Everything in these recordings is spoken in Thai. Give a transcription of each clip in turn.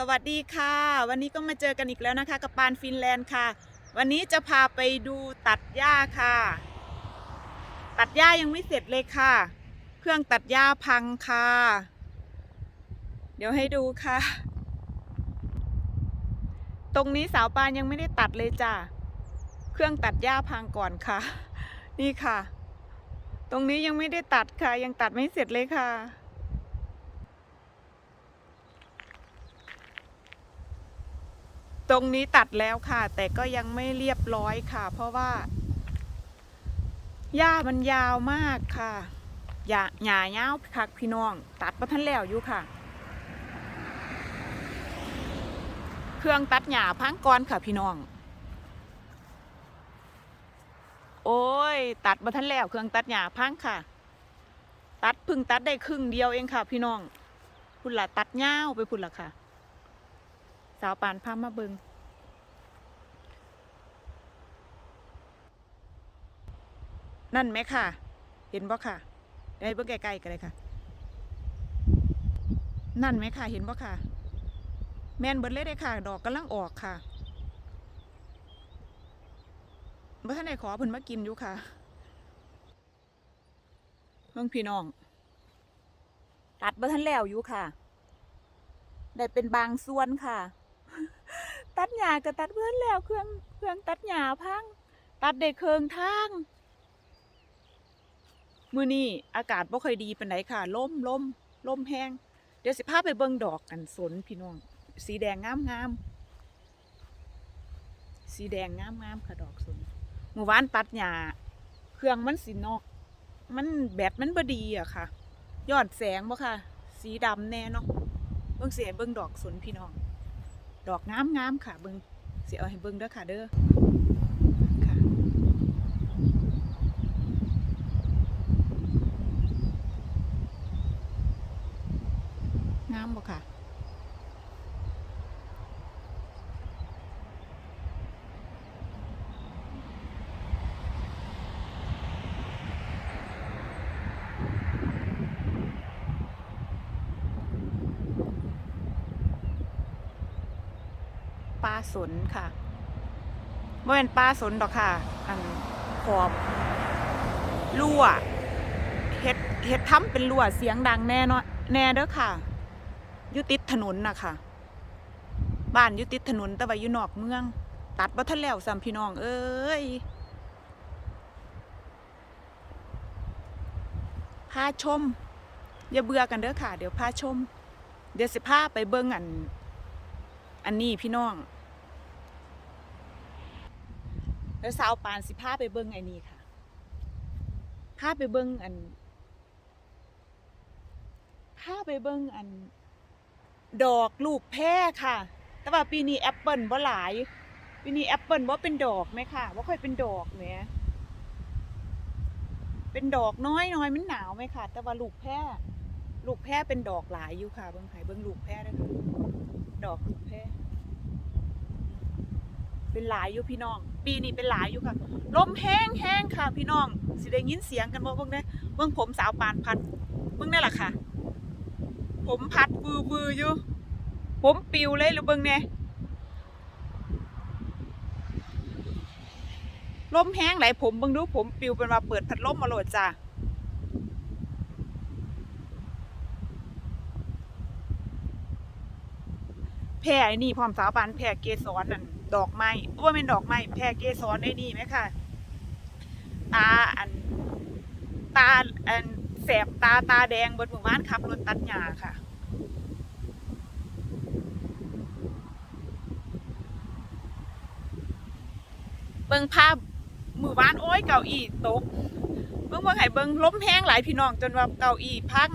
สวัสดีค่ะ วันนี้ก็มาเจอกันอีกแล้วนะคะ กับปานฟินแลนด์ค่ะ วันนี้จะพาไปดูตัดหญ้าค่ะ ตัดหญ้ายังไม่เสร็จเลยค่ะ เครื่องตัดหญ้าพังค่ะ เดี๋ยวให้ดูค่ะ ตรงนี้สาวปานยังไม่ได้ตัดเลยจ้ะเครื่องตัดหญ้าพังก่อนค่ะ นี่ค่ะ ตรงนี้ยังไม่ได้ตัดค่ะ ยังตัดไม่เสร็จเลยค่ะ ตรงนี้ตัดแล้วค่ะ แต่ก็ยังไม่เรียบร้อยค่ะ เพราะว่าหญ้ามันยาวมากค่ะหญ้าหญ้ายาคักพี่น้อง ตัดมาทันแล้วอยู่ค่ะ เครื่องตัดหญ้าพังก่อนค่ะพี่น้อง โอ้ย ตัดมาทันแล้ว เครื่องตัดหญ้าพังค่ะ ตัดพึ่งตัดได้ครึ่งเดียวเองค่ะ พี่น้องพุ่นละตัดยาไปพุ่นละค่ะ สาวปานพามาเบิงนั่นไหมค่ะ เห็นบ่ค่ะได้เบิ่งใกล้ๆกันเลยค่ะ นั่นไหมค่ะ เห็นบ่ค่ะ แมนเบิดเลยได้ค่ะ ดอกกำลังออกค่ะเมื่อท่านไหนขอเพิ่นมากินอยู่ค่ะเพิ่งพี่น้อง ตัดเมื่อท่านแล้วอยู่ค่ะ ได้เป็นบางส่วนค่ะ ตัดหญ้าก็ตัดเพื่อนแล้วเครื่องเครื่องตัดหญ้าพังตัดได้เครื่องทางมื้อนี้อากาศบ่ค่อยดีปานใดค่ะลมลมลมแห้งเดี๋ยวสิพาไปเบิ่งดอกกันสนพี่น้อง สีแดงงามงามสีแดงงามงามค่ะดอกสนเมื่อวานตัดหญ้าเครื่องมันสินอก มันแบตมันบ่ดีอะค่ะยอนแสงบ่ค่ะ สีดำแน่เนาะเบิ่งเสียเบิ่งดอกสนพี่น้อง ดอกงามงามๆค่ะเบิงเสียเอาให้เบิงเด้อค่ะเด้อค่ะงามบ่ค่ะ สนค่ะเมื่เป็นปลาสนดอกค่ะ อันขอบรั่วเฮ็ดเฮ็ดทำเป็นรั่วเสียงดังแน่เนาะแน่เด้อค่ะยู่ติดถนนนะค่ะ บ้านยู่ติดถนนแต่ว่าอยู่นอกเมือง ตัดบ่ทันแล้วสามพี่น้อง เอ้ยพาชม อย่าเบื่อกันเด้อค่ะ เดี๋ยวพาชม เดี๋ยวสิพาไปเบิ่งอัน อันนี้พี่น้อง แล้วสาวปานสิพาไปเบิ้งไอ้นี่ค่ะพาไปเบิ้งอันพาไปเบิ้งอัน ดอกลูกแพร่ค่ะ แต่ว่าปีนี้แอปเปิลบ่หลาย ปีนี้แอปเปิลว่าเป็นดอกไหมค่ะว่าค่อยเป็นดอกไหมเป็นดอกน้อยน้อยมันหนาวไหมค่ะ แต่ว่าลูกแพร่ลูกแพร่เป็นดอกหลายอยู่ค่ะ เบิ้งไผ่เบิ้งลูกแพร่ด้วยค่ะดอกลูกแพร่ เป็นหลายอยู่พี่น้อง ปีนี้เป็นหลายอยู่ค่ะ ลมแห้งแห้งค่ะ พี่น้องสิได้ยินเสียงกันบ่เบิ่งได้เบิ่งผมสาวปานพัดเบิ่งได้ล่ะค่ะ ผมพัดวือวืออยู่ ผมปิวเลยหรือเบิ่งแน่ลมแห้งไหลผมเบิ่งดูผมปิวเป็นว่าเปิดพัดลมมาโหลดจ้าแพร่ไอ้นี่พร้อมสาวปานแพร่เกสรนั่น ดอกไม้ว่าเป็นดอกไม้แพรเกสรไอ้นี่ไหมค่ะ ตาอัน ตาอันแสบตาตาแดงบนหมู่บ้านขับรถตัดหญ้าค่ะเบิ่งภาพหมู่บ้านโอ้ยเก้าอี้ตกเบิ่งว่าไห้เบิ่งล้มแห้งหลายพี่น้องจนว่าเก้าอี้พัง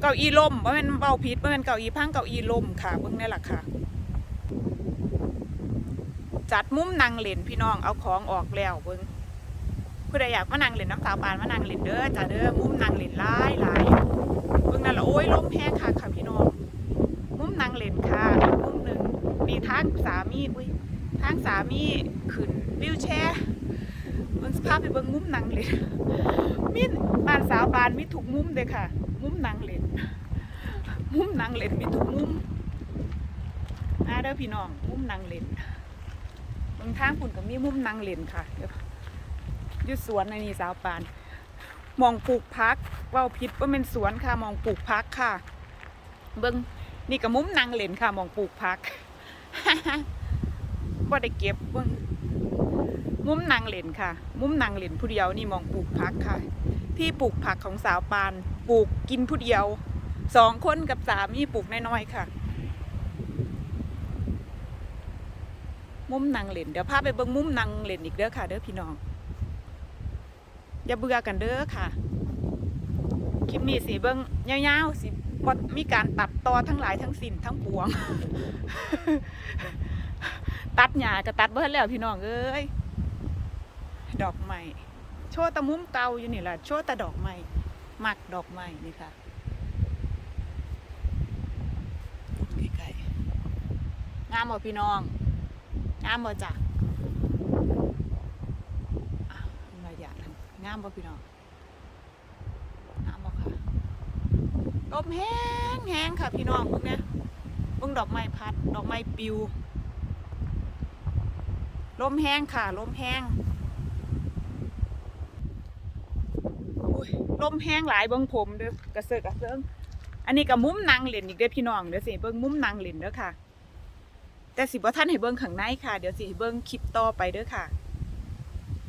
เก้าอี้ล่มว่าเป็นเบาพิษว่าเป็นเก้าอี้พังเก้าอี้ล่มค่ะเบิ่งนี่แหละค่ะ จัดมุมนั่งเล่นพี่น้องเอาของออกแล้วเบิ่งผู้ใดอยากมานั่งเล่นน้ำสาวปานมานั่งเล่นเด้อจ้าเด้อมุมนั่งเล่นหลายหลายเบิ่งนั่นละโอ้ยล้มแห้งค่ะค่ะพี่น้อง มุมนั่งเล่นค่ะมุมหนึ่งมีทางสามีอุ้ยทางสามีขึ้นวิวแชร์เบิ่งสภาพไปเบิ่งมุมนั่งเล่นมีบ้านสาวปานมีทุกมุมเลยค่ะ มุมนั่งเล่นมุมนั่งเล่นมีทุกมุมมาเด้อพี่น้องมุมนางเล่น บางทางคุณก็มีมุมนางเล่นค่ะยุดสวนในนี่สาวปาน มองปลูกพักว่าผิดว่าเป็นสวนค่ะมองปลูกพักค่ะ เบิ้งนี่ก็มุมนางเล่นค่ะมองปลูกพักบ่ได้เก็บเบิ้งมุมนางเล่นค่ะ มุมนางเล่นผู้เดียวนี่มองปลูกพักค่ะ ที่ปลูกผักของสาวปาน ปลูกกินผู้เดียวสองคนกับสามีปลูกน้อยๆค่ะ มุมนางเล่นเดี๋ยวพาไปเบิ่งมุมนางเล่นอีกเด้อค่ะ เด้อพี่น้อง อย่าเบื่อกันเด้อค่ะ คลิปนี้สีเบิ่งยาวๆสิบ่มีการตัดต่อทั้งหลายทั้งสิ้นทั้งปวง ตัดหญ้าก็ตัดเบิ่แล้วพี่น้องเอ้ยดอกไม้โชว์ตะมุมเก่าอยู่นี่แหละโชว์ตะดอกไม้มักดอกไม้นี่ค่ะใกล้ๆงามบ่พี่น้อง งามบ่จ้ะอะมาอยากงามบ่พี่น้องงามบ่ค่ะลมแห้งแห้งค่ะพี่น้องพวกเนี้ยเบิ่งดอกไม้พัด ดอกไม้ปิว ลมแห้งค่ะ ลมแห้งอุ้ยลมแห้งหลายเบิ่งผมเด้อกระเซิกกระเซิงอันนี้ก็มุมนางเล่นอีกเด้อพี่น้องเดี๋ยวสิเบิ่งมุมนางเล่นเด้อค่ะ แต่สิบ่ท่านให้เบิ่งข้างในค่ะ เดี๋ยวสิให้เบิ่งคลิปต่อไปเด้อค่ะ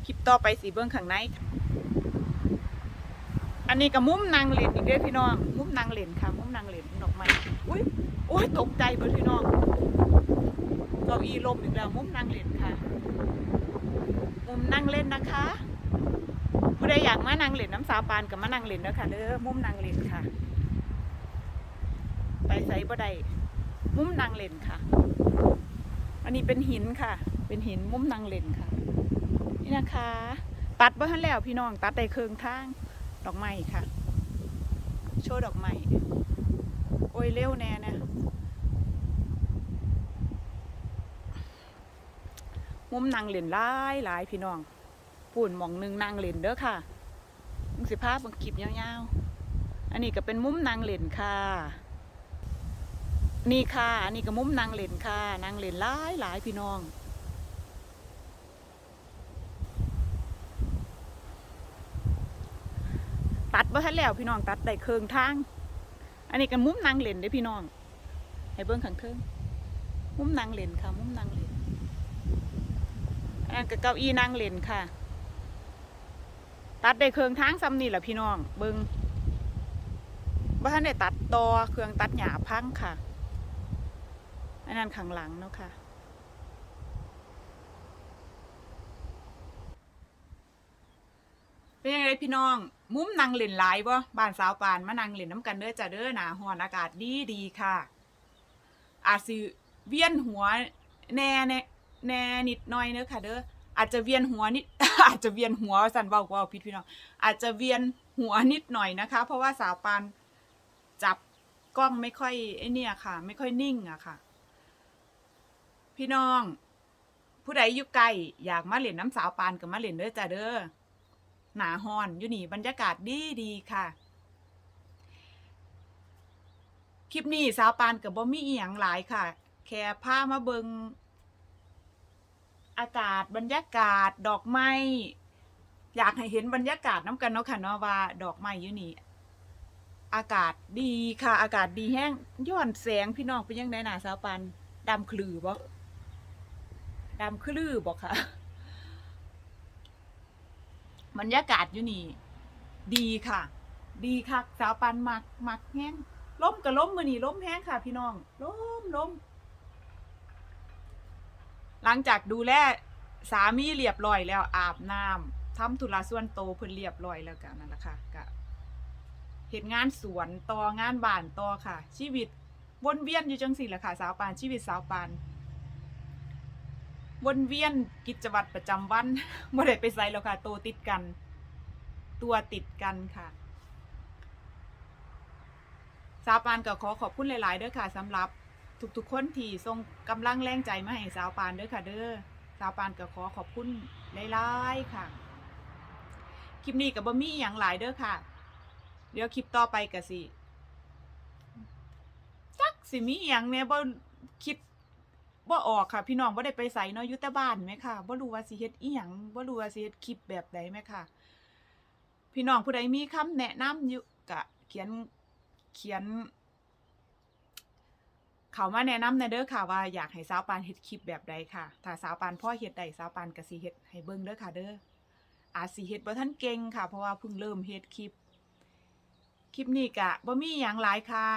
คลิปต่อไปสิเบิ่งข้างในค่ะอันนี้ก็มุมนางเล่นอีกเด้อพี่น้อง มุมนางเล่นค่ะ มุมนางเล่นดอกไม้อุ้ยโอ้ยตกใจเบิดพี่น้องเก้าอี้ลมอีกแล้ว มุมนางเล่นค่ะ มุมนั่งเล่นนะคะ ผู้ใดอยากมานั่งเล่นน้ำสาปานกับมานั่งเล่นเด้อค่ะเด้อมุมนั่งเล่นค่ะ ไปใส่บ่ได้ มุมนั่งเลนค่ะ อันนี้เป็นหินค่ะ เป็นหินมุมนั่งเลนค่ะ นี่นะคะ ตัดบ่ทันแล้วพี่น้องตัดได้เครื่องทางดอกไม้ค่ะ โชว์ดอกไม้โอ้ยเร็วแน่นะมุมนางเลนหลายหลายพี่น้องปุ่นหมองหนึ่งนางเลนเด้อค่ะมึงสิภาพบังคลิปยาวๆอันนี้ก็เป็นมุมนางเลนค่ะ นี่ค่ะ อันนี้ก็มุมนางเลนค่ะนางเลนหลายหลายพี่น้องตัดบ่ทันแล้วพี่น้องตัดได้เครื่องทาง อันนี้ก็มุมนางเลนเด้พี่น้อง ให้เบิ่งข้างเทิงมุมนางเลนค่ะ มุมนางเล่นอันนั้นก็เก้าอี้นั่งเลนค่ะ ตัดได้เครื่องทางซ้ำนี่แหละพี่น้อง เบิ้งบ่ท่านได้ตัดตอเครื่องตัดหญ้าพังค่ะ อันนั้นข้างหลังเนาะค่ะ เป็นยังไงพี่น้อง มุ้มนั่งเล่นหลายบ่บ้านสาวปานมานั่งเล่นน้ำกันเด้อจ้ะเด้อหนาฮ้อนอากาศดีดีค่ะ อาจสิเวียนหัวแน่แน่แน่นิดหน่อยเนอะค่ะ เด้ออาจจะเวียนหัวนิด อาจจะเวียนหัวสันเบาเว่าพิดพี่น้องอาจจะเวียนหัวนิดหน่อยนะคะ เพราะว่าสาวปานจับกล้องไม่ค่อยไอเนี่ยค่ะ ไม่ค่อยนิ่งอะค่ะ พี่น้อง ผู้ใดอยู่ไกลอยากมาเล่นน้ำสาวปานก็มาเล่นเด้อจ้าเด้อหนาฮอนอยู่นี่บรรยากาศดีดีค่ะ คลิปนี้สาวปานกับบ่มีอีหยังหลายค่ะ แค่พามาเบิงอากาศบรรยากาศดอกไม้อยากให้เห็นบรรยากาศน้ำกันเนาะค่ะเนาะว่าดอกไม้อยู่นี่อากาศดีค่ะ อากาศดีแห้งย้อนแสงพี่น้องเป็นยังไงหนาสาวปันดำคลือบ่ ดำคลือบ่ค่ะบรรยากาศอยู่นี่ ดีค่ะ ดีค่ะสาวปันมักมักแห้งล้มกับล้มมือนี่ล้มแห้งค่ะ พี่น้องล้มล้มหลังจากดูแลสามีเรียบร้อยแล้วอาบน้ำทำธุระส่วนโตเพิ่นเรียบร้อยแล้วกันนั่นแหละค่ะก็เฮ็ดงานสวนต่องานบ้านต่อค่ะ ชีวิตวนเวียนอยู่จังสี่แหละค่ะ สาวปานชีวิตสาวปาน วนเวียนกิจวัตรประจำวันบ่ได้ไปไสแล้วค่ะ โตวติดกัน ตัวติดกันค่ะสาวปานก็ขอขอบคุณหลายๆเด้อค่ะสำหรับทุกๆคนที่ส่งกำลังแรงใจมาให้สาวปานเด้อค่ะ เด้อสาวปานก็ขอขอบคุณหลายๆค่ะคลิปนี้ก็บ,บ่มีอหย่างหลายเด้อค่ะ เดี๋ยวคลิปต่อไปก็สิจักสิมีอหย่างเนี่ยบ่คิด บ่ออกค่ะ พี่น้องบ่ได้ไปไสเนาะอยู่แต่บ้านแม่ค่ะบ่รู้ว่าสิเฮ็ดอีหยังบ่รู้ว่าสิเฮ็ดคลิปแบบใดแม่ค่ะ พี่น้องผู้ใดมีคำแนะนำอยู่ก็เขียนเขียน เขามาแนะนำในเด้อค่ะว่าอยากให้สาวปานเฮ็ดคลิปแบบใดค่ะ ถ้าสาวปานพ่อเฮ็ดได้สาวปานก็สิเฮ็ดให้เบิ่งเด้อค่ะ เด้ออาจสิเฮ็ดบ่ทันเก่งค่ะ เพราะว่าเพิ่งเริ่มเฮ็ดคลิป คลิปนี้ก็บ่มีหยังหลายค่ะ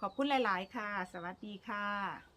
ขอบคุณหลาย ๆ ค่ะ สวัสดีค่ะ